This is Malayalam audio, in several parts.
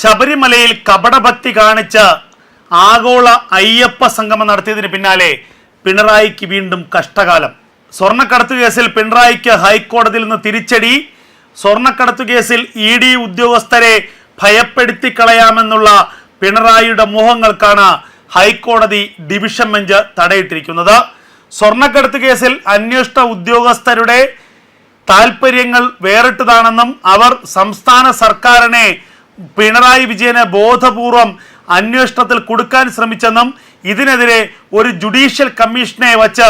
ശബരിമലയിൽ കപടഭക്തി കാണിച്ച് ആഗോള അയ്യപ്പ സംഗമം നടത്തിയതിന് പിന്നാലെ പിണറായിക്ക് വീണ്ടും കഷ്ടകാലം. സ്വർണക്കടത്ത് കേസിൽ പിണറായിക്ക് ഹൈക്കോടതിയിൽ നിന്ന് തിരിച്ചടി. സ്വർണക്കടത്ത് കേസിൽ ഇ ഡി ഉദ്യോഗസ്ഥരെ ഭയപ്പെടുത്തി കളയാമെന്നുള്ള പിണറായിയുടെ മോഹങ്ങൾക്കാണ് ഹൈക്കോടതി ഡിവിഷൻ ബെഞ്ച് തടയിട്ടിരിക്കുന്നത്. സ്വർണക്കടത്ത് കേസിൽ അന്വേഷണ ഉദ്യോഗസ്ഥരുടെ താൽപ്പര്യങ്ങൾ വേറിട്ടതാണെന്നും അവർ സംസ്ഥാന സർക്കാരിനെ പിണറായി വിജയനെ ബോധപൂർവം അന്വേഷണത്തിൽ കൊടുക്കാൻ ശ്രമിച്ചെന്നും ഇതിനെതിരെ ഒരു ജുഡീഷ്യൽ കമ്മീഷനെ വച്ച്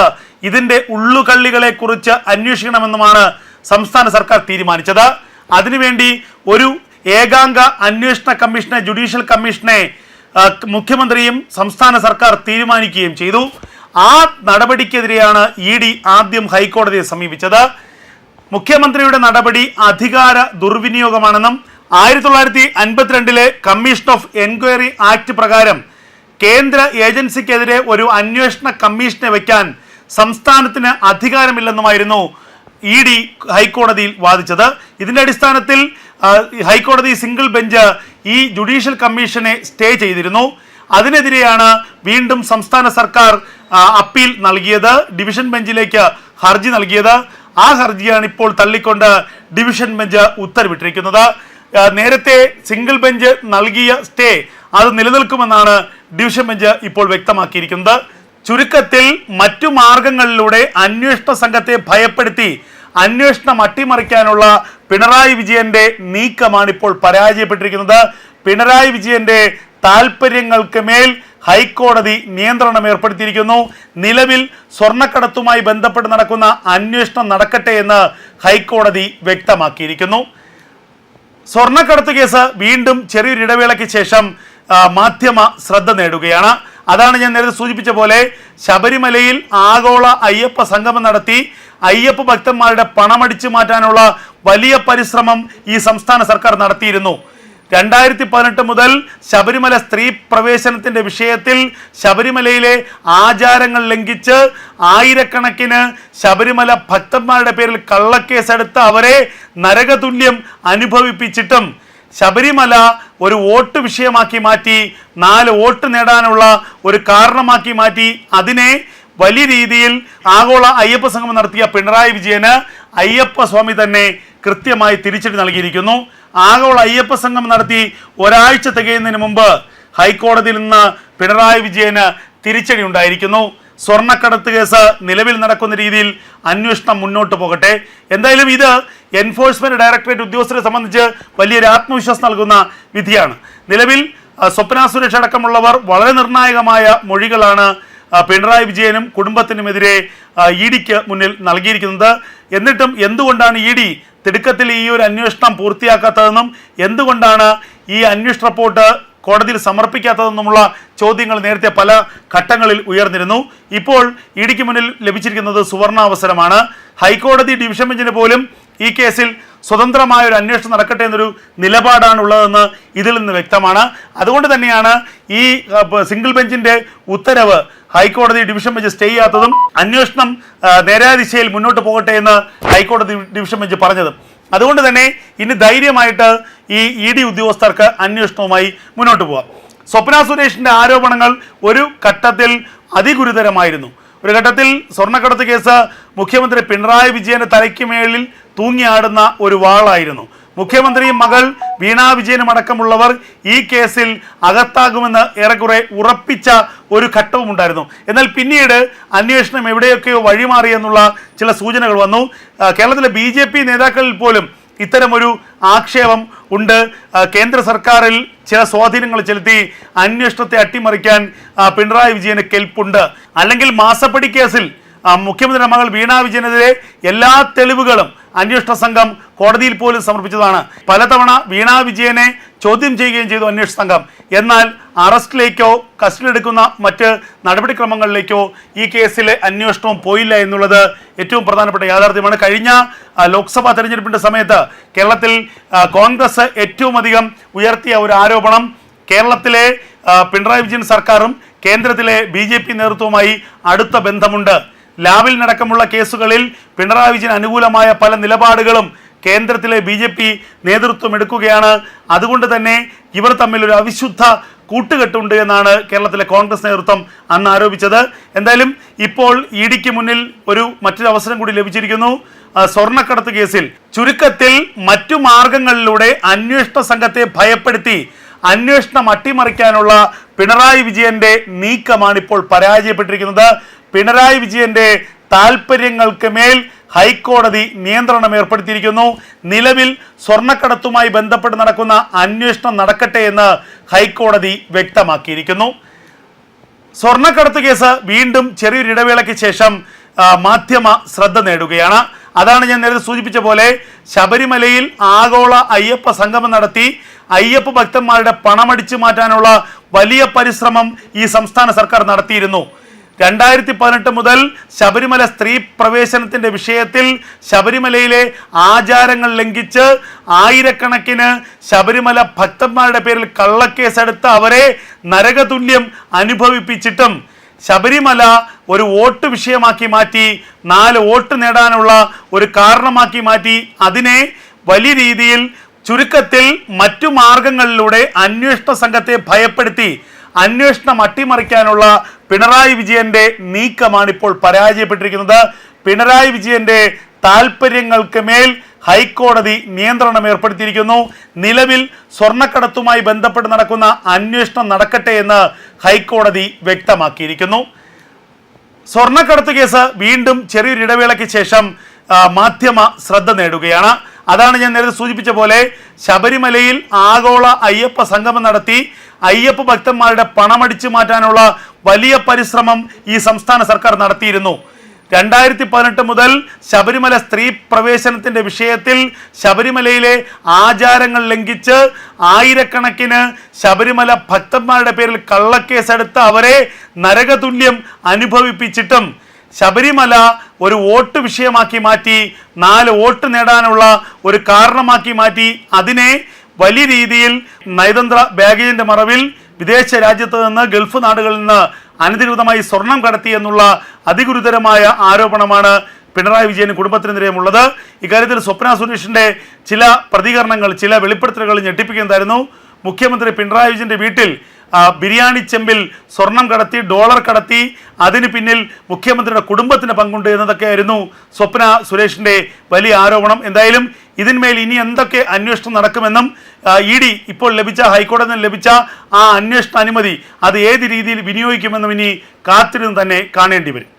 ഇതിന്റെ ഉള്ളുകള്ളികളെ കുറിച്ച് അന്വേഷിക്കണമെന്നുമാണ് സംസ്ഥാന സർക്കാർ തീരുമാനിച്ചത്. അതിനുവേണ്ടി ഒരു ഏകാംഗ അന്വേഷണ കമ്മീഷനെ ജുഡീഷ്യൽ കമ്മീഷനെ മുഖ്യമന്ത്രിയും സംസ്ഥാന സർക്കാർ തീരുമാനിക്കുകയും ചെയ്തു. ആ നടപടിക്കെതിരെയാണ് ഇ ഡി ആദ്യം ഹൈക്കോടതിയെ സമീപിച്ചത്. മുഖ്യമന്ത്രിയുടെ നടപടി അധികാര ദുർവിനിയോഗമാണെന്നും ആയിരത്തി തൊള്ളായിരത്തി അൻപത്തിരണ്ടിലെ കമ്മീഷൻ ഓഫ് എൻക്വയറി ആക്ട് പ്രകാരം കേന്ദ്ര ഏജൻസിക്കെതിരെ ഒരു അന്വേഷണ കമ്മീഷനെ വയ്ക്കാൻ സംസ്ഥാനത്തിന് അധികാരമില്ലെന്നുമായിരുന്നു ഇ ഡി ഹൈക്കോടതിയിൽ വാദിച്ചത്. ഇതിന്റെ അടിസ്ഥാനത്തിൽ ഹൈക്കോടതി സിംഗിൾ ബെഞ്ച് ഈ ജുഡീഷ്യൽ കമ്മീഷനെ സ്റ്റേ ചെയ്തിരുന്നു. അതിനെതിരെയാണ് വീണ്ടും സംസ്ഥാന സർക്കാർ അപ്പീൽ നൽകിയത്. ഡിവിഷൻ ബെഞ്ചിലേക്ക് ഹർജി നൽകിയത്. ആ ഹർജിയാണ് ഇപ്പോൾ തള്ളിക്കൊണ്ട് ഡിവിഷൻ ബെഞ്ച് ഉത്തരവിട്ടിരിക്കുന്നത്. നേരത്തെ സിംഗിൾ ബെഞ്ച് നൽകിയ സ്റ്റേ അത് നിലനിൽക്കുമെന്നാണ് ഡിവിഷൻ ബെഞ്ച് ഇപ്പോൾ വ്യക്തമാക്കിയിരിക്കുന്നത്. ചുരുക്കത്തിൽ മറ്റു മാർഗങ്ങളിലൂടെ അന്വേഷണ സംഘത്തെ ഭയപ്പെടുത്തി അന്വേഷണം അട്ടിമറിക്കാനുള്ള പിണറായി വിജയന്റെ നീക്കമാണ് ഇപ്പോൾ പരാജയപ്പെട്ടിരിക്കുന്നത്. പിണറായി വിജയന്റെ താൽപ്പര്യങ്ങൾക്ക് മേൽ ഹൈക്കോടതി നിയന്ത്രണം ഏർപ്പെടുത്തിയിരിക്കുന്നു. നിലവിൽ സ്വർണക്കടത്തുമായി ബന്ധപ്പെട്ട് നടക്കുന്ന അന്വേഷണം നടക്കട്ടെ എന്ന് ഹൈക്കോടതി വ്യക്തമാക്കിയിരിക്കുന്നു. സ്വർണക്കടത്ത് കേസ് വീണ്ടും ചെറിയൊരു ഇടവേളയ്ക്ക് ശേഷം മാധ്യമ ശ്രദ്ധ നേടുകയാണ്. അതാണ് ഞാൻ നേരത്തെ സൂചിപ്പിച്ച പോലെ ശബരിമലയിൽ ആഗോള അയ്യപ്പ സംഗമം നടത്തി അയ്യപ്പ ഭക്തന്മാരുടെ പണമടിച്ചു മാറ്റാനുള്ള വലിയ പരിശ്രമം ഈ സംസ്ഥാന സർക്കാർ നടത്തിയിരുന്നു. രണ്ടായിരത്തി പതിനെട്ട് മുതൽ ശബരിമല സ്ത്രീ പ്രവേശനത്തിന്റെ വിഷയത്തിൽ ശബരിമലയിലെ ആചാരങ്ങൾ ലംഘിച്ച് ആയിരക്കണക്കിന് ശബരിമല ഭക്തന്മാരുടെ പേരിൽ കള്ളക്കേസെടുത്ത് അവരെ നരകതുല്യം അനുഭവിപ്പിച്ചിട്ടും ശബരിമല ഒരു വോട്ട് വിഷയമാക്കി മാറ്റി നാല് വോട്ട് നേടാനുള്ള ഒരു കാരണമാക്കി മാറ്റി. അതിനെ വലിയ രീതിയിൽ ആഗോള അയ്യപ്പ സംഗമം നടത്തിയ പിണറായി വിജയന് അയ്യപ്പ സ്വാമി തന്നെ കൃത്യമായി തിരിച്ചടി നൽകിയിരിക്കുന്നു. ആഗോള അയ്യപ്പ സംഘം നടത്തി ഒരാഴ്ച തികയുന്നതിന് മുമ്പ് ഹൈക്കോടതിയിൽ നിന്ന് പിണറായി വിജയന് തിരിച്ചടി ഉണ്ടായിരിക്കുന്നു. സ്വർണക്കടത്ത് കേസ് നിലവിൽ നടക്കുന്ന രീതിയിൽ അന്വേഷണം മുന്നോട്ട് പോകട്ടെ. എന്തായാലും ഇത് എൻഫോഴ്സ്മെന്റ് ഡയറക്ടറേറ്റ് ഉദ്യോഗസ്ഥരെ സംബന്ധിച്ച് വലിയൊരു ആത്മവിശ്വാസം നൽകുന്ന വിധിയാണ്. നിലവിൽ സ്വപ്ന സുരക്ഷ അടക്കമുള്ളവർ വളരെ നിർണായകമായ മൊഴികളാണ് പിണറായി വിജയനും കുടുംബത്തിനുമെതിരെ ഇ ഡിക്ക് മുന്നിൽ നൽകിയിരിക്കുന്നത്. എന്നിട്ടും എന്തുകൊണ്ടാണ് ഇ ഡി തിടുക്കത്തിൽ ഈ ഒരു അന്വേഷണം പൂർത്തിയാക്കാത്തതെന്നും എന്തുകൊണ്ടാണ് ഈ അന്വേഷണ റിപ്പോർട്ട് കോടതിയിൽ സമർപ്പിക്കാത്തതെന്നുമുള്ള ചോദ്യങ്ങൾ നേരത്തെ പല ഘട്ടങ്ങളിൽ ഉയർന്നിരുന്നു. ഇപ്പോൾ ഇ ഡിക്ക് മുന്നിൽ ലഭിച്ചിരിക്കുന്നത് സുവർണാവസരമാണ്. ഹൈക്കോടതി ഡിവിഷൻ ബെഞ്ചിന് പോലും ഈ കേസിൽ സ്വതന്ത്രമായ ഒരു അന്വേഷണം നടക്കട്ടെ എന്നൊരു നിലപാടാണ് ഉള്ളതെന്ന് ഇതിൽ നിന്ന് വ്യക്തമാണ്. അതുകൊണ്ട് തന്നെയാണ് ഈ സിംഗിൾ ബെഞ്ചിന്റെ ഉത്തരവ് ഹൈക്കോടതി ഡിവിഷൻ ബെഞ്ച് സ്റ്റേ ചെയ്യാത്തതും അന്വേഷണം നേരായ ദിശയിൽ മുന്നോട്ട് പോകട്ടെ എന്ന് ഹൈക്കോടതി ഡിവിഷൻ ബെഞ്ച് പറഞ്ഞതും. അതുകൊണ്ട് തന്നെ ഇനി ധൈര്യമായിട്ട് ഈ ഇ ഡി ഉദ്യോഗസ്ഥർക്ക് അന്വേഷണവുമായി മുന്നോട്ട് പോവാം. സ്വപ്ന സുരേഷിന്റെ ആരോപണങ്ങൾ ഒരു ഘട്ടത്തിൽ അതിഗുരുതരമായിരുന്നു. ഒരു ഘട്ടത്തിൽ സ്വർണക്കടത്ത് കേസ് മുഖ്യമന്ത്രി പിണറായി വിജയന്റെ തലയ്ക്ക് മേളിൽ തൂങ്ങിയാടുന്ന ഒരു വാളായിരുന്നു. മുഖ്യമന്ത്രിയും മകൾ വീണാ വിജയനും അടക്കമുള്ളവർ ഈ കേസിൽ അകത്താകുമെന്ന് ഏറെക്കുറെ ഉറപ്പിച്ച ഒരു ഘട്ടവും ഉണ്ടായിരുന്നു എന്നാൽ പിന്നീട് അന്വേഷണം എവിടെയൊക്കെയോ വഴിമാറിയെന്നുള്ള ചില സൂചനകൾ വന്നു. കേരളത്തിലെ ബി ജെ പി നേതാക്കളിൽ പോലും ഇത്തരമൊരു ആക്ഷേപം ഉണ്ട്. കേന്ദ്ര സർക്കാരിൽ ചില സ്വാധീനങ്ങൾ ചെലുത്തി അന്വേഷണത്തെ അട്ടിമറിക്കാൻ പിണറായി വിജയന് കെൽപ്പുണ്ട്. അല്ലെങ്കിൽ മാസപ്പടി കേസിൽ മുഖ്യമന്ത്രി മകൾ വീണാ വിജയനെതിരെ എല്ലാ തെളിവുകളും അന്വേഷണ സംഘം കോടതിയിൽ പോലും സമർപ്പിച്ചതാണ്. പലതവണ വീണ വിജയനെ ചോദ്യം ചെയ്യുകയും ചെയ്തു അന്വേഷണ സംഘം. എന്നാൽ അറസ്റ്റിലേക്കോ കസ്റ്റഡി എടുക്കുന്ന മറ്റ് നടപടിക്രമങ്ങളിലേക്കോ ഈ കേസിലെ അന്വേഷണവും പോയില്ല എന്നുള്ളത് ഏറ്റവും പ്രധാനപ്പെട്ട യാഥാർത്ഥ്യമാണ്. കഴിഞ്ഞ ലോക്സഭാ തെരഞ്ഞെടുപ്പിന്റെ സമയത്ത് കേരളത്തിൽ കോൺഗ്രസ് ഏറ്റവും അധികം ഉയർത്തിയ ഒരു ആരോപണം കേരളത്തിലെ പിണറായി വിജയൻ സർക്കാരും കേന്ദ്രത്തിലെ ബി നേതൃത്വവുമായി അടുത്ത ബന്ധമുണ്ട്. ലാബിൽ നടക്കമുള്ള കേസുകളിൽ പിണറായി വിജയൻ അനുകൂലമായ പല നിലപാടുകളും കേന്ദ്രത്തിലെ ബി ജെ പി നേതൃത്വം എടുക്കുകയാണ്. അതുകൊണ്ട് തന്നെ ഇവർ തമ്മിൽ ഒരു അവിശുദ്ധ കൂട്ടുകെട്ടുണ്ട് എന്നാണ് കേരളത്തിലെ കോൺഗ്രസ് നേതൃത്വം അന്ന് ആരോപിച്ചത്. എന്തായാലും ഇപ്പോൾ ഇ ഡിക്ക് മുന്നിൽ ഒരു മറ്റൊരു അവസരം കൂടി ലഭിച്ചിരിക്കുന്നു. സ്വർണക്കടത്ത് കേസിൽ ചുരുക്കത്തിൽ മറ്റു മാർഗങ്ങളിലൂടെ അന്വേഷണ സംഘത്തെ ഭയപ്പെടുത്തി അന്വേഷണം അട്ടിമറിക്കാനുള്ള പിണറായി വിജയന്റെ നീക്കമാണ് ഇപ്പോൾ പരാജയപ്പെട്ടിരിക്കുന്നത്. പിണറായി വിജയന്റെ താല്പര്യങ്ങൾക്ക് മേൽ ഹൈക്കോടതി നിയന്ത്രണം ഏർപ്പെടുത്തിയിരിക്കുന്നു. നിലവിൽ സ്വർണക്കടത്തുമായി ബന്ധപ്പെട്ട് നടക്കുന്ന അന്വേഷണം നടക്കട്ടെ എന്ന് ഹൈക്കോടതി വ്യക്തമാക്കിയിരിക്കുന്നു. സ്വർണക്കടത്ത് കേസ് വീണ്ടും ചെറിയൊരു ഇടവേളയ്ക്ക് ശേഷം മാധ്യമ ശ്രദ്ധ നേടുകയാണ്. അതാണ് ഞാൻ നേരത്തെ സൂചിപ്പിച്ച പോലെ ശബരിമലയിൽ ആഗോള അയ്യപ്പ സംഗമം നടത്തി അയ്യപ്പ ഭക്തന്മാരുടെ പണമടിച്ചു മാറ്റാനുള്ള വലിയ പരിശ്രമം ഈ സംസ്ഥാന സർക്കാർ നടത്തിയിരുന്നു. രണ്ടായിരത്തി പതിനെട്ട് മുതൽ ശബരിമല സ്ത്രീ പ്രവേശനത്തിന്റെ വിഷയത്തിൽ ശബരിമലയിലെ ആചാരങ്ങൾ ലംഘിച്ച് ആയിരക്കണക്കിന് ശബരിമല ഭക്തന്മാരുടെ പേരിൽ കള്ളക്കേസെടുത്ത് അവരെ നരകതുല്യം അനുഭവിപ്പിച്ചിട്ടും ശബരിമല ഒരു വോട്ട് വിഷയമാക്കി മാറ്റി നാല് വോട്ട് നേടാനുള്ള ഒരു കാരണമാക്കി മാറ്റി. അതിനെ വലിയ രീതിയിൽ ചുരുക്കത്തിൽ മറ്റു മാർഗങ്ങളിലൂടെ അന്വേഷണ സംഘത്തെ ഭയപ്പെടുത്തി. അന്വേഷണം അട്ടിമറിക്കാനുള്ള പിണറായി വിജയന്റെ നീക്കമാണ് ഇപ്പോൾ പരാജയപ്പെട്ടിരിക്കുന്നത്. പിണറായി വിജയന്റെ താല്പര്യങ്ങൾക്ക് മേൽ ഹൈക്കോടതി നിയന്ത്രണം ഏർപ്പെടുത്തിയിരിക്കുന്നു. നിലവിൽ സ്വർണക്കടത്തുമായി ബന്ധപ്പെട്ട് നടക്കുന്ന അന്വേഷണം നടക്കട്ടെ എന്ന് ഹൈക്കോടതി വ്യക്തമാക്കിയിരിക്കുന്നു. സ്വർണക്കടത്ത് കേസ് വീണ്ടും ചെറിയൊരു ഇടവേളയ്ക്ക് ശേഷം മാധ്യമ ശ്രദ്ധ നേടുകയാണ്. അതാണ് ഞാൻ നേരത്തെ സൂചിപ്പിച്ച പോലെ ശബരിമലയിൽ ആഗോള അയ്യപ്പ സംഗമം നടത്തി അയ്യപ്പ ഭക്തന്മാരുടെ പണമടിച്ചു മാറ്റാനുള്ള വലിയ പരിശ്രമം ഈ സംസ്ഥാന സർക്കാർ നടത്തിയിരുന്നു. രണ്ടായിരത്തി പതിനെട്ട് മുതൽ ശബരിമല സ്ത്രീ പ്രവേശനത്തിന്റെ വിഷയത്തിൽ ശബരിമലയിലെ ആചാരങ്ങൾ ലംഘിച്ച് ആയിരക്കണക്കിന് ശബരിമല ഭക്തന്മാരുടെ പേരിൽ കള്ളക്കേസെടുത്ത് അവരെ നരകതുല്യം അനുഭവിപ്പിച്ചിട്ടും ശബരിമല ഒരു വോട്ട് വിഷയമാക്കി മാറ്റി നാല് വോട്ട് നേടാനുള്ള ഒരു കാരണമാക്കി മാറ്റി അതിനെ വലിയ രീതിയിൽ നയതന്ത്ര ബാഗേജിന്റെ മറവിൽ വിദേശ രാജ്യത്ത് നിന്ന് ഗൾഫ് നാടുകളിൽ നിന്ന് അനധികൃതമായി സ്വർണം കടത്തി എന്നുള്ള അതിഗുരുതരമായ ആരോപണമാണ് പിണറായി വിജയന് കുടുംബത്തിനെതിരെയുമുള്ളത്. ഇക്കാര്യത്തിൽ സ്വപ്ന സുരേഷിന്റെ ചില പ്രതികരണങ്ങൾ ചില വെളിപ്പെടുത്തലുകൾ ഞെട്ടിപ്പിക്കുന്നതായിരുന്നു. മുഖ്യമന്ത്രി പിണറായി വിജയന്റെ വീട്ടിൽ ബിരിയാണി ചെമ്പിൽ സ്വർണം കടത്തി ഡോളർ കടത്തി അതിന് പിന്നിൽ മുഖ്യമന്ത്രിയുടെ കുടുംബത്തിന് പങ്കുണ്ട് എന്നതൊക്കെയായിരുന്നു സ്വപ്ന സുരേഷിന്റെ വലിയ ആരോപണം. എന്തായാലും ഇതിന്മേൽ ഇനി എന്തൊക്കെ അന്വേഷണം നടക്കുമെന്നും ഇ ഡി ഇപ്പോൾ ലഭിച്ച ഹൈക്കോടതിയിൽ നിന്ന് ലഭിച്ച ആ അന്വേഷണ അനുമതി അത് ഏത് രീതിയിൽ വിനിയോഗിക്കുമെന്നും ഇനി കാത്തിരുന്ന് തന്നെ കാണേണ്ടി വരും.